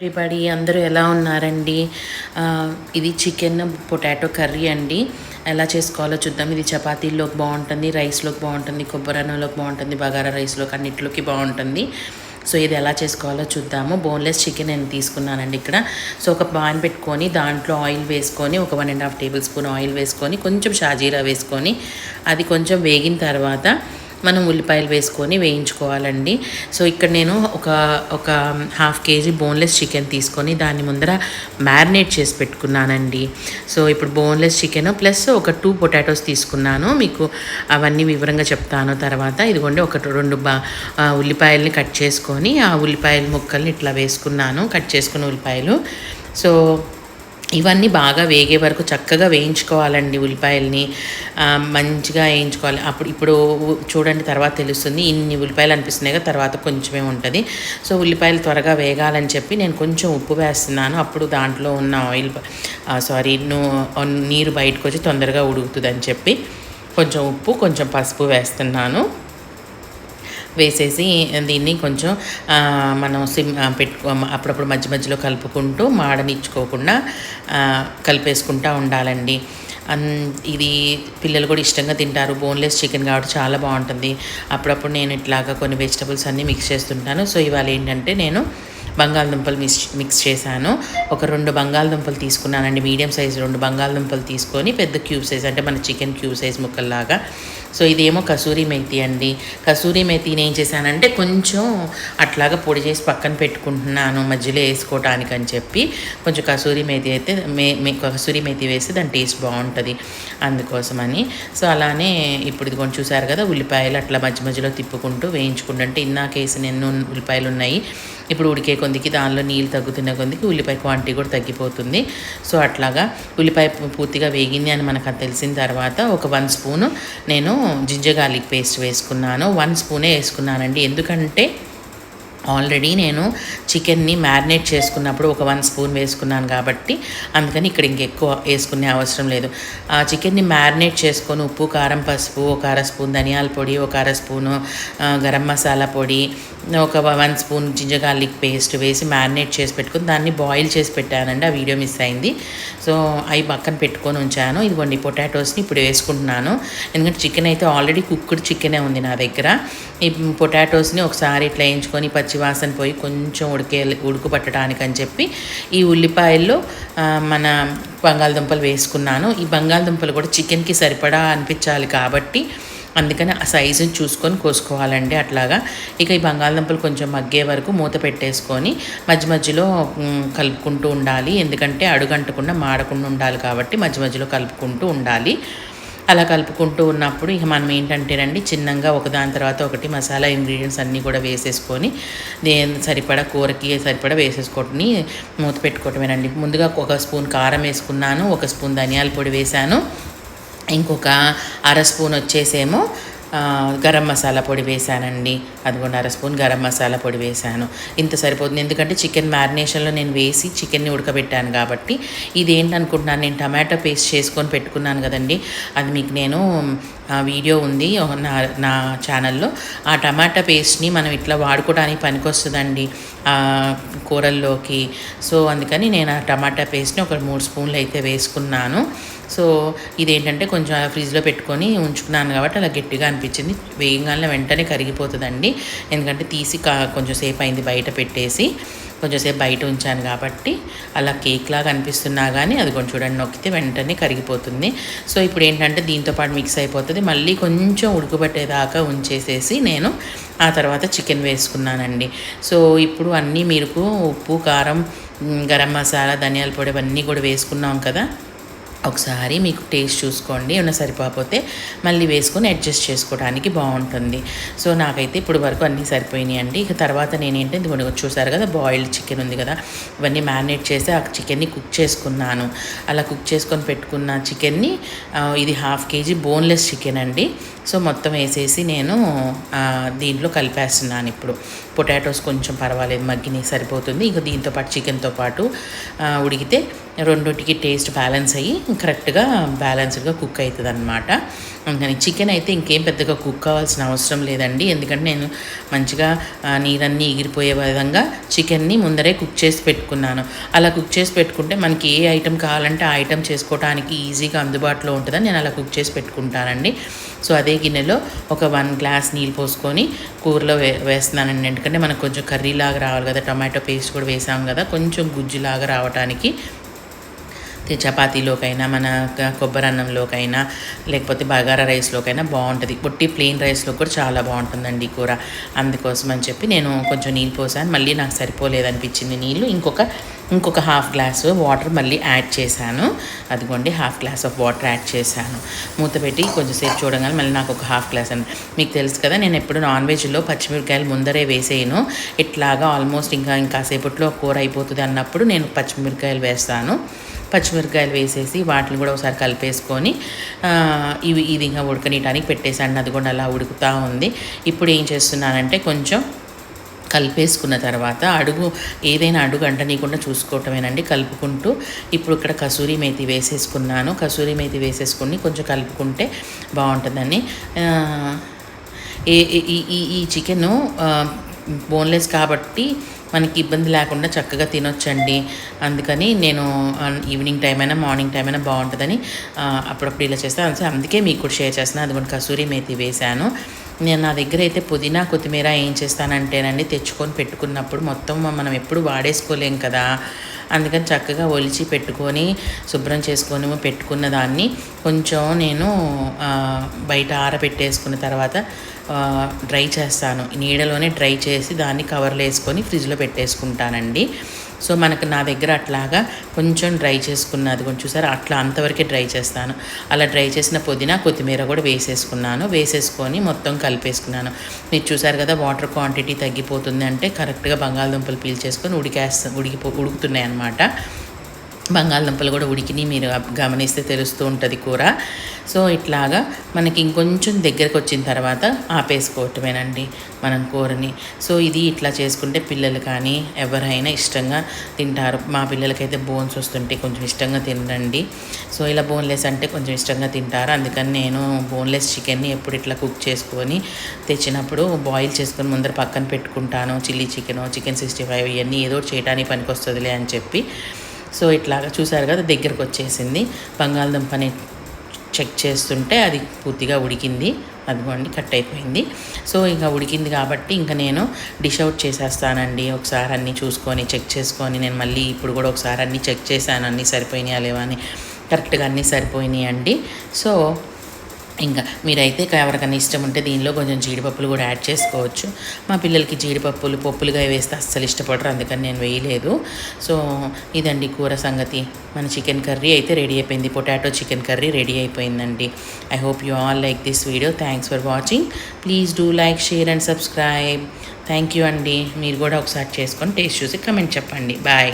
Everybody అందరూ ఎలా ఉన్నారండి? ఇది చికెన్ పొటాటో కర్రీ అండి. ఎలా చేసుకోవాలో చూద్దాం. ఇది చపాతీల్లోకి బాగుంటుంది రైస్లోకి బాగుంటుంది కొబ్బరన్నంలోకి బాగుంటుంది బగారా రైస్లోకి అన్నిట్లోకి బాగుంటుంది. సో ఇది ఎలా చేసుకోవాలో చూద్దాము. బోన్లెస్ చికెన్ నేను తీసుకున్నానండి ఇక్కడ. సో ఒక పాన్ పెట్టుకొని దాంట్లో ఆయిల్ వేసుకొని ఒక one and half tablespoon oil వేసుకొని కొంచెం షాజీరా వేసుకొని అది కొంచెం వేగిన తర్వాత మనం ఉల్లిపాయలు వేసుకొని వేయించుకోవాలండి. సో ఇక్కడ నేను ఒక ఒక హాఫ్ కేజీ బోన్లెస్ చికెన్ తీసుకొని దాని ముందర మ్యారినేట్ చేసి పెట్టుకున్నానండి. సో ఇప్పుడు బోన్లెస్ చికెన్ ప్లస్ ఒక టూ పొటాటోస్ తీసుకున్నాను. మీకు అవన్నీ వివరంగా చెప్తాను తర్వాత. ఇదిగోండి ఒక రెండు బా ఉల్లిపాయల్ని కట్ చేసుకొని ఆ ఉల్లిపాయల ముక్కల్ని ఇట్లా వేసుకున్నాను. కట్ చేసుకున్న ఉల్లిపాయలు. సో ఇవన్నీ బాగా వేగే వరకు చక్కగా వేయించుకోవాలండి ఉల్లిపాయల్ని. మంచిగా వేయించుకోవాలి. అప్పుడు ఇప్పుడు చూడండి తర్వాత తెలుస్తుంది. ఇన్ని ఉల్లిపాయలు అనిపిస్తున్నాయి కదా తర్వాత కొంచెమే ఉంటుంది. సో ఉల్లిపాయలు త్వరగా వేగాలని చెప్పి నేను కొంచెం ఉప్పు వేస్తున్నాను. అప్పుడు దాంట్లో ఉన్న ఆయిల్ సారీ నీరు బయటకు వచ్చి తొందరగా ఉడుకుతుందని అని చెప్పి కొంచెం ఉప్పు కొంచెం పసుపు వేస్తున్నాను. వేసేసి దీన్ని కొంచెం మనం సిమ్ పెట్టుకో అప్పుడప్పుడు మధ్య మధ్యలో కలుపుకుంటూ మాడనిచ్చుకోకుండా కలిపేసుకుంటూ ఉండాలండి. అన్ ఇది పిల్లలు కూడా ఇష్టంగా తింటారు. బోన్లెస్ చికెన్ కాబట్టి చాలా బాగుంటుంది. అప్పుడప్పుడు నేను ఇట్లాగా కొన్ని వెజిటబుల్స్ అన్నీ మిక్స్ చేస్తుంటాను. సో ఇవాళ ఏంటంటే నేను బంగాళదుంపలు మిక్స్ మిక్స్ చేశాను. ఒక రెండు బంగాళదుంపలు తీసుకున్నానండి. మీడియం సైజ్ రెండు బంగాళదుంపలు తీసుకొని పెద్ద క్యూబ్ సైజ్ అంటే మన చికెన్ క్యూబ్ సైజ్ ముక్కల్లాగా సో ఇదేమో కసూరి మేతి అండి. కసూరి మేతిని ఏం చేశానంటే కొంచెం అట్లాగా పొడి చేసి పక్కన పెట్టుకుంటున్నాను మధ్యలో వేసుకోవటానికి అని చెప్పి. కొంచెం కసూరి మేతి అయితే మే మే కసూరి మేతి వేస్తే దాని టేస్ట్ బాగుంటుంది అందుకోసమని. సో అలానే ఇప్పుడు ఇది కొంచెం చూసారు కదా ఉల్లిపాయలు అట్లా మధ్య మధ్యలో తిప్పుకుంటూ వేయించుకుంటుంటే ఇందాక వేసిన ఎన్నో ఉల్లిపాయలు ఉన్నాయి. ఇప్పుడు ఉడికే కొందికి దానిలో నీళ్ళు తగ్గుతున్న కొందికి ఉల్లిపాయ క్వాంటిటీ కూడా తగ్గిపోతుంది. సో అట్లాగా ఉల్లిపాయ పూర్తిగా వేగింది అని మనకు తెలిసిన తర్వాత ఒక వన్ స్పూను నేను జింజర్ గార్లిక్ పేస్ట్ వేసుకున్నాను. వన్ స్పూనే వేసుకున్నానండి. ఎందుకంటే ఆల్రెడీ నేను చికెన్ని మ్యారినేట్ చేసుకున్నప్పుడు ఒక వన్ స్పూన్ వేసుకున్నాను కాబట్టి అందుకని ఇక్కడ ఇంకెక్కువ వేసుకునే అవసరం లేదు. ఆ చికెన్ని మ్యారినేట్ చేసుకొని ఉప్పు కారం పసుపు ఒక అర స్పూన్ ధనియాల పొడి ఒక అర స్పూను గరం మసాలా పొడి ఒక one spoon ginger garlic paste వేసి మ్యారినేట్ చేసి పెట్టుకుని దాన్ని బాయిల్ చేసి పెట్టానండి. ఆ వీడియో మిస్ అయింది. సో అవి పక్కన పెట్టుకొని ఉంచాను. ఇదిగోండి పొటాటోస్ని ఇప్పుడు వేసుకుంటున్నాను. ఎందుకంటే చికెన్ అయితే ఆల్రెడీ కుక్డ్ చికెనే ఉంది నా దగ్గర. ఈ పొటాటోస్ని ఒకసారి ఇట్లా వేయించుకొని పచ్చివాసన పోయి కొంచెం ఉడికే ఉడుకు పట్టడానికి అని చెప్పి ఈ ఉల్లిపాయల్లో మన బంగాళదుంపలు వేసుకున్నాను. ఈ బంగాళదుంపలు కూడా చికెన్కి సరిపడా అనిపించాలి కాబట్టి అందుకని ఆ సైజుని చూసుకొని కోసుకోవాలండి అట్లాగా. ఇక ఈ బంగాళదుంపలు కొంచెం మగ్గే వరకు మూత పెట్టేసుకొని మధ్య మధ్యలో కలుపుకుంటూ ఉండాలి. ఎందుకంటే అడుగంటకుండా మాడకుండా ఉండాలి కాబట్టి మధ్య మధ్యలో కలుపుకుంటూ ఉండాలి. అలా కలుపుకుంటూ ఉన్నప్పుడు ఇక మనం ఏంటంటేనండి చిన్నగా ఒకదాని తర్వాత ఒకటి మసాలా ఇంగ్రీడియంట్స్ అన్నీ కూడా వేసేసుకొని దేని సరిపడా కూరకి సరిపడా వేసేసుకోవటని మూత పెట్టుకోవటమేనండి. ముందుగా ఒక స్పూన్ కారం వేసుకున్నాను ఒక స్పూన్ ధనియాల పొడి వేశాను. ఇంకొక అర స్పూన్ వచ్చేసేమో గరం మసాలా పొడి వేసానండి అదిగోండి అర స్పూన్ గరం మసాలా పొడి వేసాను ఇంత సరిపోతుంది. ఎందుకంటే చికెన్ మ్యారినేషన్లో నేను వేసి చికెన్ని ఉడకబెట్టాను కాబట్టి ఇది అనుకుంటున్నాను. నేను టమాటో పేస్ట్ చేసుకొని పెట్టుకున్నాను కదండి. అది మీకు నేను ఆ వీడియో ఉంది నా నా ఛానల్లో. ఆ టమాటా పేస్ట్ని మనం ఇట్లా వాడుకోవడానికి పనికొస్తుందండి కూరల్లోకి. సో అందుకని నేను ఆ టమాటా పేస్ట్ని ఒక మూడు స్పూన్లు అయితే వేసుకున్నాను. సో ఇదేంటంటే కొంచెం ఫ్రిడ్జ్లో పెట్టుకొని ఉంచుకున్నాను కాబట్టి అలా గట్టిగా అనిపించింది. వేయగానే వెంటనే కరిగిపోతుందండి. ఎందుకంటే తీసి కా కొంచెం సేపు అయింది బయట పెట్టేసి. కొంచెంసేపు బయట ఉంచాను కాబట్టి అలా కేక్ లాగా అనిపిస్తున్నా కానీ అది కొంచెం చూడండి నొక్కితే వెంటనే కరిగిపోతుంది. సో ఇప్పుడు ఏంటంటే దీంతో పాటు మిక్స్ అయిపోతుంది. మళ్ళీ కొంచెం ఉడకబెట్టేదాకా ఉంచేసేసి నేను ఆ తర్వాత చికెన్ వేసుకున్నానండి. సో ఇప్పుడు అన్నీ మీరు ఉప్పు కారం గరం మసాలా ధనియాల పొడి అవన్నీ కూడా వేసుకున్నాం కదా. ఒకసారి మీకు టేస్ట్ చూసుకోండి ఏమైనా సరిపోతే మళ్ళీ వేసుకొని అడ్జస్ట్ చేసుకోవడానికి బాగుంటుంది. సో నాకైతే ఇప్పుడు వరకు అన్నీ సరిపోయినాయి అండి. ఇక తర్వాత నేనేంటే ఇది చూసారు కదా బాయిల్డ్ చికెన్ ఉంది కదా ఇవన్నీ మ్యారినేట్ చేసి ఆ చికెన్ని కుక్ చేసుకున్నాను. అలా కుక్ చేసుకొని పెట్టుకున్న చికెన్ని ఇది హాఫ్ కేజీ బోన్లెస్ చికెన్ అండి. సో మొత్తం వేసేసి నేను దీంట్లో కలిపేస్తున్నాను ఇప్పుడు. పొటాటోస్ కొంచెం పర్వాలేదు మగ్గినాయి సరిపోతుంది. ఇంకా దీంతో పాటు చికెన్తో పాటు ఉడికితే రెండింటికి టేస్ట్ బ్యాలెన్స్ అయ్యి కరెక్ట్గా బ్యాలెన్స్డ్గా కుక్ అవుతుంది అనమాట కానీ చికెన్ అయితే ఇంకేం పెద్దగా కుక్ కావాల్సిన అవసరం లేదండి. ఎందుకంటే నేను మంచిగా ఆ, నీరన్నీ ఎగిరిపోయే విధంగా చికెన్ని ముందరే కుక్ చేసి పెట్టుకున్నాను. అలా కుక్ చేసి పెట్టుకుంటే మనకి ఏ ఐటెం కావాలంటే ఆ ఐటెం చేసుకోవడానికి ఈజీగా అందుబాటులో ఉంటుందని నేను అలా కుక్ చేసి పెట్టుకుంటానండి. సో అదే గిన్నెలో ఒక వన్ గ్లాస్ నీళ్ళు పోసుకొని కూరలో వే వేస్తున్నానండి. ఎందుకంటే మనకు కొంచెం కర్రీలాగా రావాలి కదా టొమాటో పేస్ట్ కూడా వేసాం కదా కొంచెం గుజ్జులాగా రావడానికి చపాతీలోకైనా మన కొబ్బరి అన్నంలోకైనా లేకపోతే బగారా రైస్లోకైనా బాగుంటుంది. పొట్టి ప్లెయిన్ రైస్లో కూడా చాలా బాగుంటుందండి ఈ కూర. అందుకోసం అని చెప్పి నేను కొంచెం నీళ్ళు పోసాను. మళ్ళీ నాకు సరిపోలేదనిపించింది నీళ్ళు. ఇంకొక ఇంకొక హాఫ్ గ్లాసు వాటర్ మళ్ళీ యాడ్ చేశాను. అదిగోండి half glass of water add చేశాను. మూత పెట్టి కొంచెం సేపు చూడగానే మళ్ళీ నాకు ఒక హాఫ్ గ్లాస్ అని. మీకు తెలుసు కదా నేను ఎప్పుడు నాన్ వెజ్లో పచ్చిమిరపకాయలు ముందరే వేసేయను. ఇట్లాగా ఆల్మోస్ట్ ఇంకా ఇంకా సేపట్లో కూర అయిపోతుంది అన్నప్పుడు నేను పచ్చిమిరపకాయలు వేస్తాను. పచ్చిమిరపకాయలు వేసేసి వాటిని కూడా ఒకసారి కలిపేసుకొని ఇవి ఇది ఇంకా ఉడకనీయటానికి పెట్టేసాను అది కూడా అలా ఉడుకుతూ ఉంది. ఇప్పుడు ఏం చేస్తున్నానంటే కొంచెం కలిపేసుకున్న తర్వాత అడుగు ఏదైనా అడుగు అంటనీయకుండా చూసుకోవటమేనండి. కలుపుకుంటూ ఇప్పుడు ఇక్కడ కసూరి మేతి వేసేసుకున్నాను. కసూరి మేతి వేసేసుకుని కొంచెం కలుపుకుంటే బాగుంటుందని ఈ ఈ చికెను బోన్లెస్ కాబట్టి మనకి ఇబ్బంది లేకుండా చక్కగా తినొచ్చండి. అందుకని నేను ఈవినింగ్ టైం అయినా మార్నింగ్ టైం అయినా బాగుంటుందని అప్పుడప్పుడు ఇలా చేస్తాను అందుకే మీకు కూడా షేర్ చేస్తున్నాను అది కసూరి మేతి వేశాను. నేను నా దగ్గర అయితే పుదీనా కొత్తిమీర ఏం చేస్తానంటేనండి తెచ్చుకొని పెట్టుకున్నప్పుడు మొత్తం మనం ఎప్పుడు వాడేసుకోలేం కదా. అందుకని చక్కగా ఒలిచి పెట్టుకొని శుభ్రం చేసుకొని పెట్టుకున్న దాన్ని కొంచెం నేను బయట ఆరబెట్టేసుకున్న తర్వాత డ్రై చేస్తాను. నీడలోనే డ్రై చేసి దాన్ని కవర్లో వేసుకొని ఫ్రిడ్జ్లో పెట్టేసుకుంటానండి. సో మనకు నా దగ్గర అట్లాగా కొంచెం డ్రై చేసుకున్నది కొంచెం చూసారు? అట్లా అంతవరకే డ్రై చేస్తాను. అలా డ్రై చేసిన పుదీనా కొత్తిమీర కూడా వేసేసుకున్నాను. వేసేసుకొని మొత్తం కలిపేసుకున్నాను. మీరు చూసారు కదా వాటర్ క్వాంటిటీ తగ్గిపోతుంది అంటే కరెక్ట్గా బంగాళదుంపలు పీల్చేసుకొని ఉడికేస్తా ఉడికిపో ఉడుకుతున్నాయి అన్నమాట బంగాళదుంపలు కూడా ఉడికిని మీరు గమనిస్తే తెలుస్తూ ఉంటుంది కూర. సో ఇట్లాగా మనకి ఇంకొంచెం దగ్గరకు వచ్చిన తర్వాత ఆపేసుకోవటమేనండి మనం కూరని. సో ఇది ఇట్లా చేసుకుంటే పిల్లలు కానీ ఎవరైనా ఇష్టంగా తింటారు. మా పిల్లలకైతే బోన్స్ వస్తుంటే కొంచెం ఇష్టంగా తినండి సో ఇలా బోన్లెస్ అంటే కొంచెం ఇష్టంగా తింటారు. అందుకని నేను బోన్లెస్ చికెన్ని ఎప్పుడు ఇట్లా కుక్ చేసుకొని తెచ్చినప్పుడు బాయిల్ చేసుకొని ముందర పక్కన పెట్టుకుంటాను. Chilli chicken chicken sixty five ఇవన్నీ ఏదో ఒకటి చేయడానికి పనికొస్తుందిలే అని చెప్పి సో ఇట్లాగా చూసారు కదా దగ్గరకు వచ్చేసింది. బంగాళదుంపని చెక్ చేస్తుంటే అది పూర్తిగా ఉడికింది. అదిగోండి కట్ అయిపోయింది. సో ఇంకా ఉడికింది కాబట్టి ఇంకా నేను డిష్ అవుట్ చేసేస్తానండి. ఒకసారి అన్నీ చూసుకొని చెక్ చేసుకొని నేను మళ్ళీ ఇప్పుడు కూడా ఒకసారి అన్నీ చెక్ చేశాను. అన్నీ సరిపోయినాయా లేవా అని. కరెక్ట్గా అన్నీ సరిపోయినాయి అండి సో ఇంకా మీరైతే ఎవరికైనా ఇష్టం ఉంటే దీనిలో కొంచెం జీడిపప్పులు కూడా యాడ్ చేసుకోవచ్చు. మా పిల్లలకి జీడిపప్పులు పప్పులుగా వేస్తే అస్సలు ఇష్టపడరు అందుకని నేను వేయలేదు. సో ఇదండి కూర సంగతి. మన చికెన్ కర్రీ అయితే రెడీ అయిపోయింది. పొటాటో చికెన్ కర్రీ రెడీ అయిపోయిందండి. I hope you all like this video thanks for watching please do like share and subscribe thank you అండి. మీరు కూడా ఒకసారి చేసుకొని టేస్ట్ చూసి కమెంట్ చెప్పండి. బాయ్